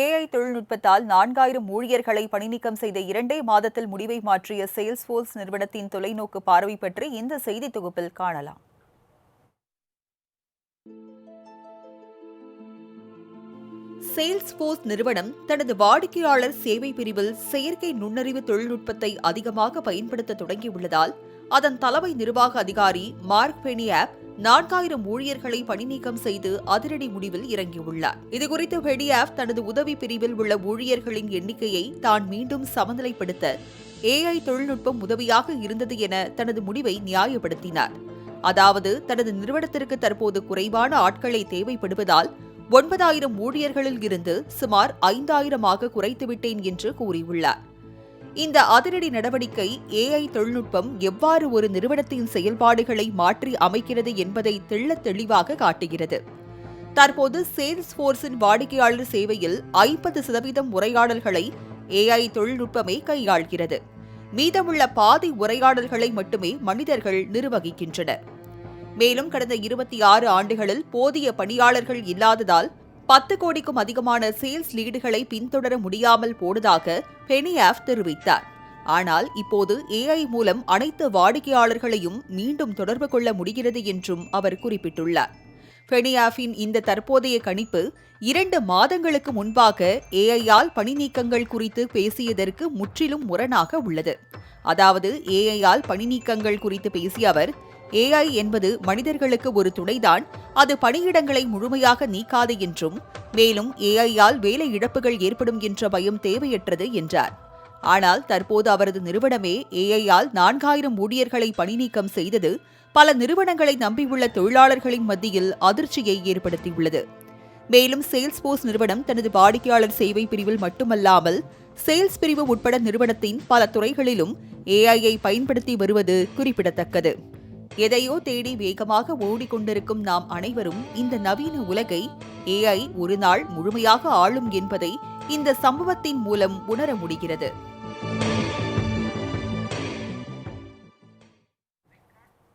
AI தொழில்நுட்பத்தால் நான்காயிரம் ஊழியர்களை பணிநீக்கம் செய்த இரண்டே மாதத்தில் முடிவை மாற்றிய சேல்ஸ்போர்ஸ் நிறுவனத்தின் தொலைநோக்கு பார்வை பற்றி இந்த செய்தி தொகுப்பில் காணலாம். சேல்ஸ்போர்ஸ் நிறுவனம் தனது வாடிக்கையாளர் சேவை பிரிவில் செயற்கை நுண்ணறிவு தொழில்நுட்பத்தை அதிகமாக பயன்படுத்த தொடங்கியுள்ளதால் அதன் தலைமை நிர்வாக அதிகாரி மார்க் பெனி ஆப் நான்காயிரம் ஊழியர்களை பணிநீக்கம் செய்து அதிரடி முடிவில் இறங்கியுள்ளார். இதுகுறித்து பெடியாப் தனது உதவி பிரிவில் உள்ள ஊழியர்களின் எண்ணிக்கையை தான் மீண்டும் சமநிலைப்படுத்த ஏஐ தொழில்நுட்பம் உதவியாக இருந்தது என தனது முடிவை நியாயப்படுத்தினார். அதாவது தனது நிறுவனத்திற்கு தற்போது குறைவான ஆட்களை தேவைப்படுவதால் ஒன்பதாயிரம் ஊழியர்களில் இருந்து சுமார் ஐந்தாயிரமாக குறைத்துவிட்டேன் என்று கூறியுள்ளார். இந்த அதிரடி நடவடிக்கை ஏஐ தொழில்நுட்பம் எவ்வாறு ஒரு நிறுவனத்தின் செயல்பாடுகளை மாற்றி அமைக்கிறது என்பதை தெள்ள தெளிவாக காட்டுகிறது. தற்போது சேல்ஸ் போர்ஸின் வாடிக்கையாளர் சேவையில் ஐம்பது சதவீதம் உரையாடல்களை ஏஐ தொழில்நுட்பமே கையாள்கிறது. மீதமுள்ள பாதி உரையாடல்களை மட்டுமே மனிதர்கள் நிர்வகிக்கின்றனர். மேலும் கடந்த இருபத்தி ஆறு ஆண்டுகளில் போதிய பணியாளர்கள் இல்லாததால் பத்து கோடிக்கும் அதிகமான சேல்ஸ் லீடுகளை பின்தொடர முடியாமல் போனதாக பெனியாஃப் தெரிவித்தார். ஆனால் இப்போது ஏஐ மூலம் அனைத்து வாடிக்கையாளர்களையும் மீண்டும் தொடர்பு கொள்ள முடிகிறது என்றும் அவர் குறிப்பிட்டுள்ளார். பெனியாஃபின் இந்த தற்போதைய கணிப்பு இரண்டு மாதங்களுக்கு முன்பாக ஏஐயால் பணி நீக்கங்கள் குறித்து பேசியதற்கு முற்றிலும் முரணாக உள்ளது. அதாவது ஏஐயால் பணி நீக்கங்கள் குறித்து பேசிய அவர் ஏஐ என்பது மனிதர்களுக்கு ஒரு துணைதான். அது பணியிடங்களை முழுமையாக நீக்காது என்றும் மேலும் ஏஐயால் வேலை இழப்புகள் ஏற்படும் என்ற பயம் தேவையற்றது என்றார். ஆனால் தற்போது அவரது நிறுவனமே ஏஐயால் நான்காயிரம் ஊழியர்களை பணிநீக்கம் செய்தது பல நிறுவனங்களை நம்பியுள்ள தொழிலாளர்களின் மத்தியில் அதிர்ச்சியை ஏற்படுத்தியுள்ளது. மேலும் சேல்ஸ்போர்ஸ் நிறுவனம் தனது வாடிக்கையாளர் சேவை பிரிவில் மட்டுமல்லாமல் சேல்ஸ் பிரிவு உட்பட நிறுவனத்தின் பல துறைகளிலும் ஏஐயை பயன்படுத்தி வருவது குறிப்பிடத்தக்கது. எதையோ தேடி வேகமாக ஓடிக்கொண்டிருக்கும் நாம் அனைவரும் இந்த நவீன உலகை ஏஐ ஒரு நாள் முழுமையாக ஆளும் என்பதை இந்த சம்பவத்தின் மூலம் உணர முடிகிறது.